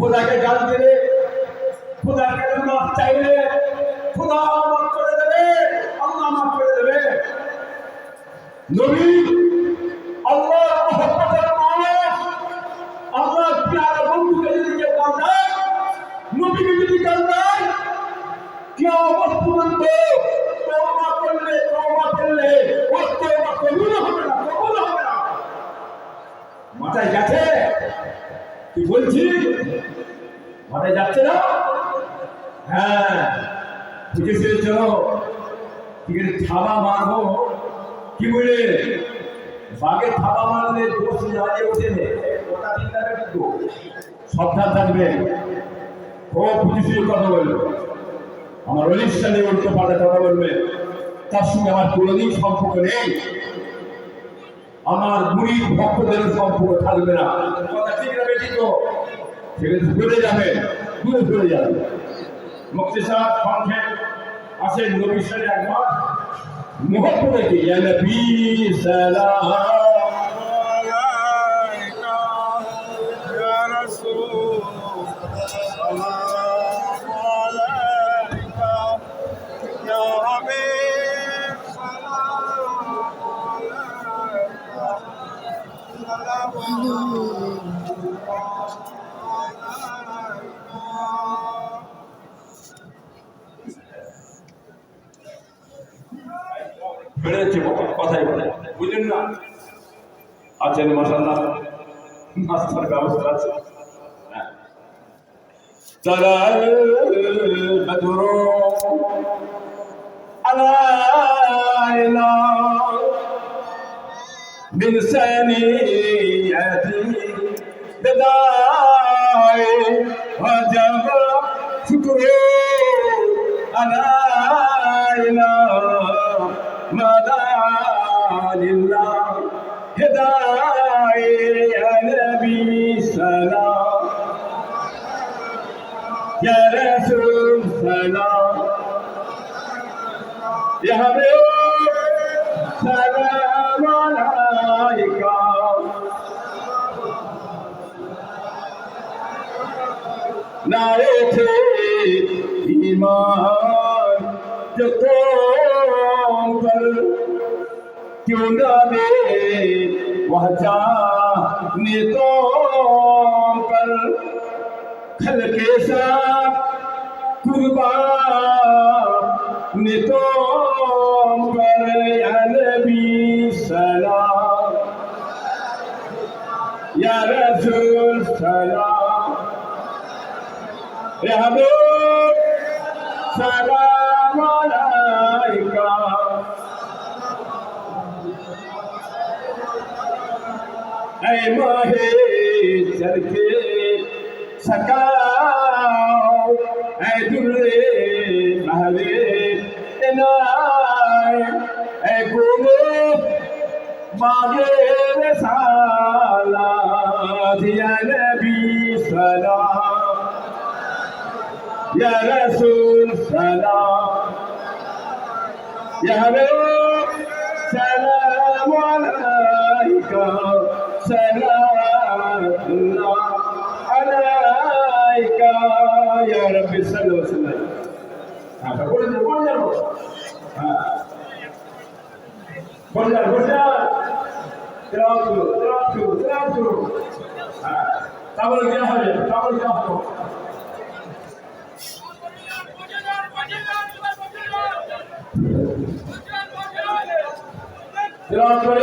খোদাকে গাল দিলে খোদার কাছে মাফ চাইলে, খোদা মাফ করে দেবে, আল্লাহ মাফ করে দেবে। নবী, আল্লাহ মহব্বতের মানুষ, আল্লাহ প্যারা বন্ধুকে যদি কেউ গাল দেয়, নবীকে যদি গাল দেয়, কিয়ামত পর্যন্ত তওবা করলে তওবা করলে ও তওবা কবুল হবে না, কবুল হবে না। মাথায় গেছে? কি বলছি? মাথায় যাচ্ছে না? হ্যাঁ বুঝেছে চলো। ঠিক আছে থাবা মারবো। কি বলে বাঘে থাবা মারলে দোষ নাজে ওঠে ওটা চিন্তা কিন্তু সাবধান থাকবে। ও বুঝেছি কথা বলব। আমার অনুষ্ঠানে উল্টো পাল্টা কথা বলবে। তার সঙ্গে আমার কোনোদিন সম্পর্ক নেই। আমার বুড়ি ভক্তদের সম্পর্ক থাকবে না। কথা ঠিক না বেশি তো সেখানে চলে যাবে দূরে চলে যাবে। মুক্তি সাহেব সংক্ষেপ আসেন নবী একবার। ইয়া নবী সালাম বেড়েছে কথাই বলে বুঝলেন না আছেন মশাল্লাহ নাস্তার ব্যবস্থা আছে হ্যাঁ। طلع البدر علينا من ثنيته بداعي وجب شكره মাদালিল্লাহ হেদায়ে নবী সালাম ইয়া রাসূল সালাম ইয়া হাবিব সালাম আলাইকা নারে थे ইমান যত کیوں نہ دے پہنچانے تو پر کھل کے ساتھ قربان تو پر یا نبی سلام، یا رسول سلام۔ یا حبیب سلام۔ আরে মাহে জলকে সকাও এ দুলে মাহলে এনায় এ গুলো মাগে সালাত ইয়া নবী সালাম ইয়া রাসূল সালাম ইয়া হাবিব সালাম আলাইকা صلاة الله عليك يا رب صل وسلم فقول لي قول لي قول لي قول لي تلاوت تلاوت تلاوت তাহলে কি হবে তাহলে কি হবে تلاوت করে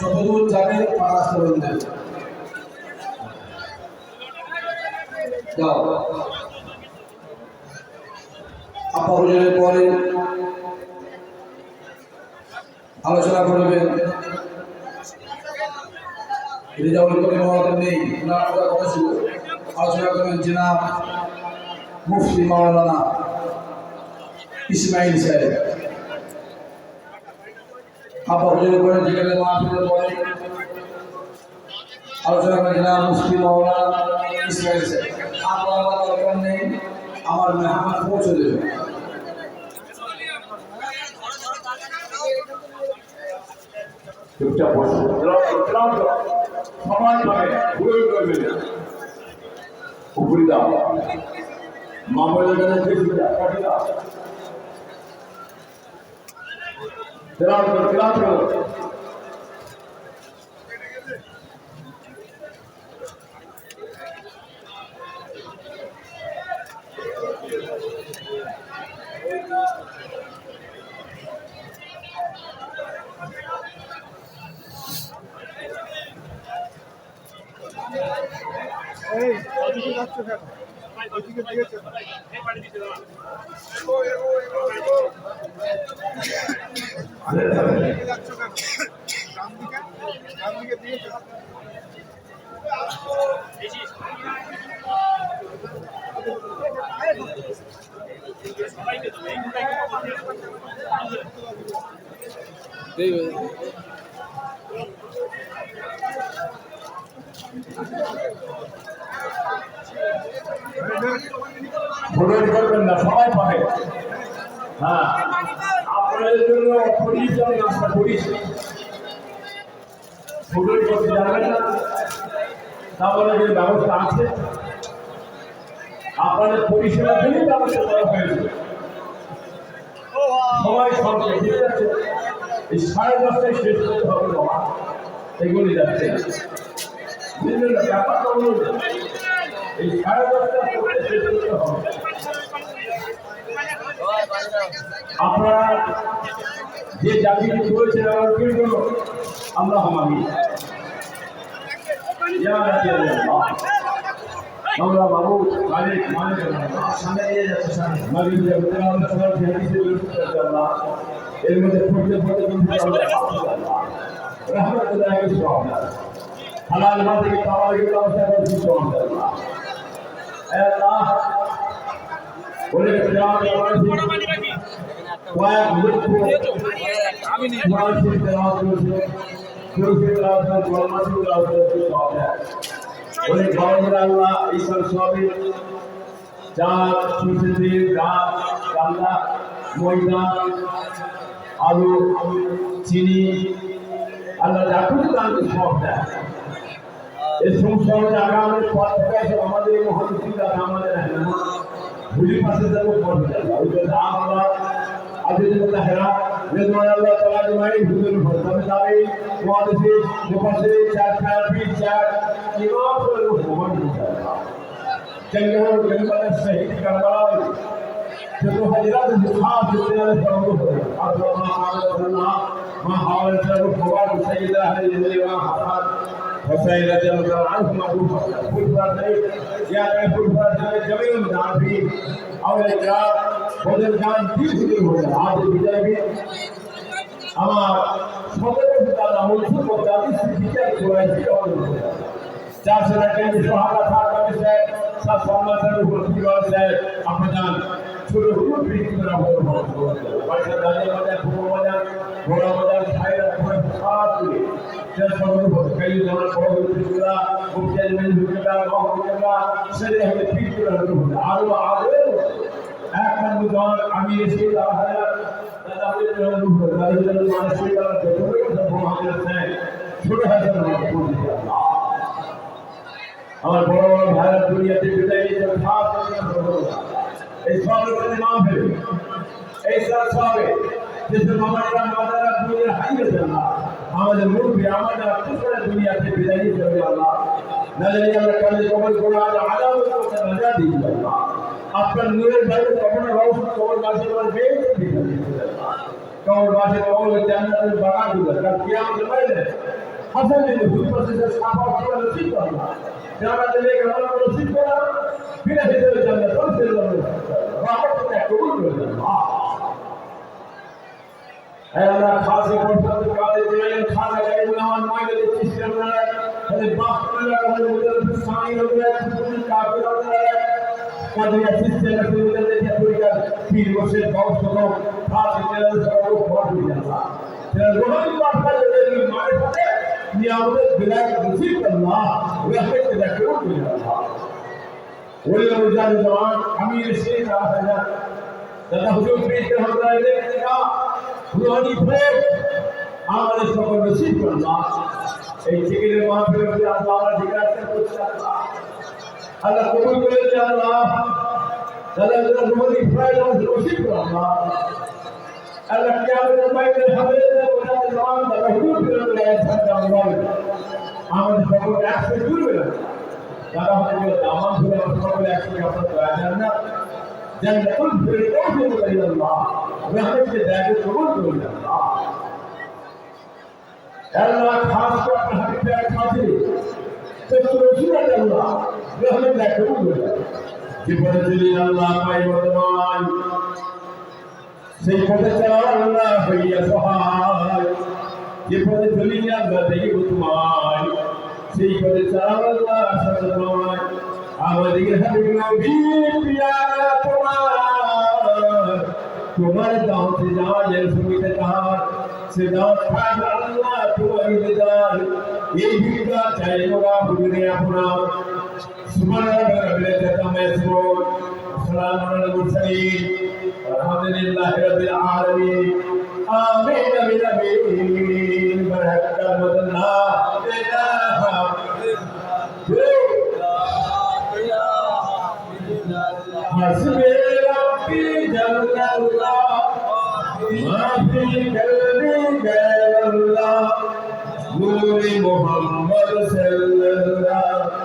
যতদূর যাবে তার রাস্তা দেবে যাও। পরে আলোচনা করবেন। রেজাউল করিম নেই, ওনার কথা ছিল। ইসমাইল সাহেব। আপা হুজুর করে যেখানে মাহফিলের পরে আলোচনা জনাব মুফতি মাওলানা ইসমাইল আপা আমার দরকার নেই, আমার মেহমান পৌঁছে দেবে। চুপচাপ বেশি দাও কাটি দাও করবেন না, সবাই হ্যাঁ আপনাদের জন্য যাবেন না। ব্যবস্থা আছে, আপনাদের জন্যই ব্যবস্থা করা হয়েছে। সবাই সঙ্গে ঠিক আছে এই সাড়ে দশটায় শেষ করতে হবে বাবা। এগুলি যাচ্ছে। বুঝলেন ব্যাপারটা এই সাড়ে দশটা শেষ করতে হবে। আপনারা যে জাতিটি করেছেন, আমরা কি করব আমরা হামামি আমরা বাবু মালিক মালিক সামনে নিয়ে যাচ্ছে সামনে মালিক যাবে আমরা সবাই হাদিসে বিরুদ্ধে আল্লাহ এর মধ্যে পড়তে পড়তে কিন্তু আমরা রহমতুল্লাহ কি সব হালাল মাঝে কি খাওয়া গেলে অবস্থা করে কি সব আল্লাহ আল্লাহ বলে কেমন কয়েক লক্ষ মানুষের তেলাওয়াত করেছে সুরক্ষিত তেলাওয়াত করেছে গরমাসি তেলাওয়াত করেছে সব এক বলে গরমের আল্লাহ ঈশ্বর সবে। চাল সুসিদ্ধি ডাল কান্দা ময়দা আলু, চিনি, আল্লাহ যা কিছু দান সব দেয়। এই সমস্ত টাকা আমাদের পথ থেকে আমাদের মহান চিন্তা আমাদের ভুলি পাশে যাব ওই জন্য আমরা عزيز المتحرة بإذن الله تعالى جمعين حضور الفرصة مساوي مؤلفين مفسرين شاعر شاعرين شاعر إمام كل مسلمان جنگل جنگل شهید کربلا میں جب حضرات خاص سے فروغ اور اللہ تعالی ما حاول تعرف فوائد سيدة أهل الإمام حسن وسيدة جل عنه معروفة كل فرد يا كل فرد جميع المتعارفين और एक बार बोले जान भी भी हो जाए आप भी जाएंगे हमारे सोने के लिए ना मुझे बोल जाती है कि क्या करेंगे और क्या करेंगे जहाँ से रखे हैं जो हाथ आता है कभी से सब सोना से भी बोलती है और से अपने जान चलो खुद भी इस तरह बोलो बोलो बस जाने वाले भूखे वाले बोला बोला खाए এসে দেখবে আমাদের ছোট হাজার মানুষ আমার বড় বড় ভাইরা দুনিয়াতে বিদায় নিতে এই এই সব সবে যেসব আমাদের মুরব্বী, আমাদের দুনিয়াতে বিদায় নিতে আল্লাহ। নাহলে আমরা কালে কবল করে আজ আলাদা করতে রাজা দিই আল্লাহ। আপনার নিয়মের বাইরে কখনো রহস্য কবর বাসে কবর পেয়ে কবর বাসে কবর জান্নাতের বাগান দিল কারণ কি আমাদের বাইরে হাসান দিল ভুল প্রসেসের সাফা করা নসিব করে না যারা দিলে কেমন নসিব করে বিনা হিসাবে জান্নাত কোন ফেল করবে আমার তো এক কবুল করে হ্যাঁ আমরা খাসে পড়তাম কালে দিলেন খাসে গাইল নামান মহিলাদের চিস্তারা তাদের বাপ করে আমাদের মুদের স্থানীয় লোকেরা কাদিয়া সিস্টেম হতে দেখে পরিকার পীর বসে বংশ তো ফাঁসি কেন সব ভর হয়ে যাবা রোহিত বার্তা যদি মানে পাতে নিয়ামতের বিলায় নসিব আল্লাহ রহমত দেখে উঠে যাবা ওরে রোজান জওয়ান আমি রোহানি ফের আমাদের সকল নসিব করবা এই জিকিরের মাহফিলের আল্লাহ জিজ্ঞাসা করছি আল্লাহ আল্লাহ কবুল করে দিন আল্লাহ দাদা দাদা রোহানি ফের আমাদের নসিব করবা আল্লাহ কিয়ামতের মাইলে হবে ওটা জওয়ান দাদা হুজুর পেতে লাগে থাকতে আল্লাহ আমাদের সকল একশো জুড়বে না যারা হয়তো দামান ধরে সকলে একসঙ্গে আপনার দয়া দেন না জান্নাতুল ফিরদাউস বলি আল্লাহ রহমতের দাগে কবুল করুন আল্লাহ আল্লাহ খাস করে আপনার হাবিবে এক সাথে সত্য রসুল আল্লাহ কবুল করুন জীবনে যদি আল্লাহ পাই বর্তমান, সেই পথে চালান আল্লাহ হইয়া সহায়। যে পথে চলি আল্লাহ দেখি তোমায় সেই পথে চালান আল্লাহ সদয় আমাদের হাবিব নবী পিয়ারা তোমার। তোমার দাওতে যায় সুমিতে তাহার সে দাওত খান আল্লাহ তোমার বিদার এই ভিড়া চাই মোরা হুজুরে আপনার। سبحان ربك كما يسرون وسلام على রাসূলি মুহাম্মদ সাল্লাল্লাহু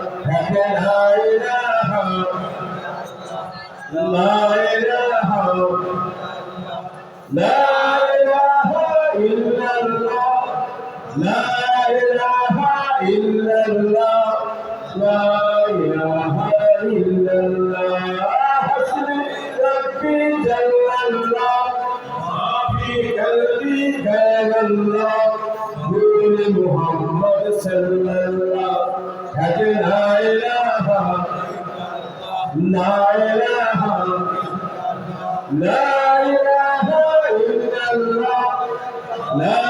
لا إله لا إله لا إله إلا الله لا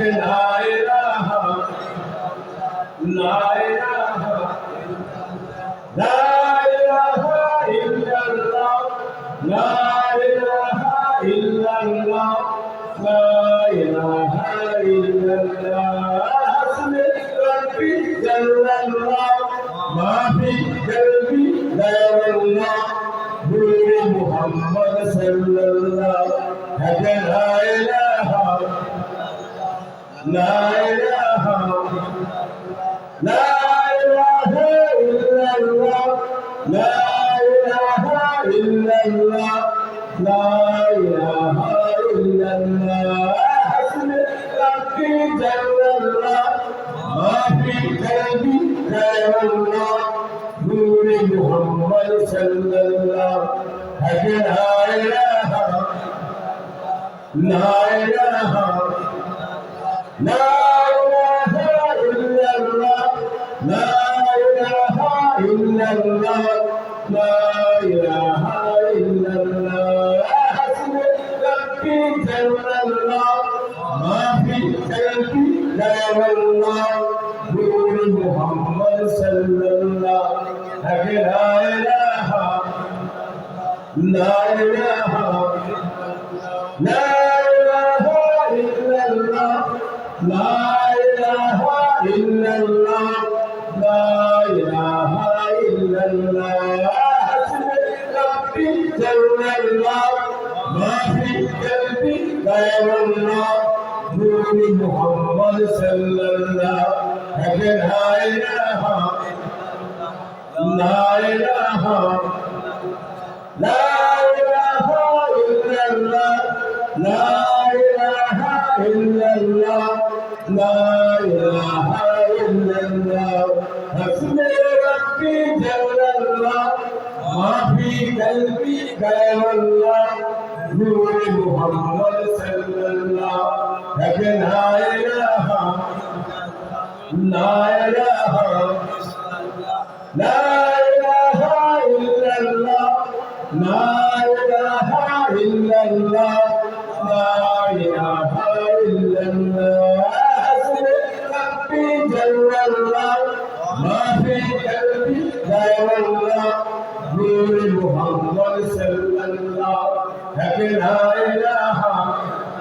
لا إلا الله لا إله إلا الله حسبي ربي جل الله ما في قلبي غير الله نور محمد صلى الله إله لا إله لا إله لا الله ഭൂമി മുഹമ്മദ് ما في قلبي غير الله نور محمد صلى الله لكن لا إله لا إله لا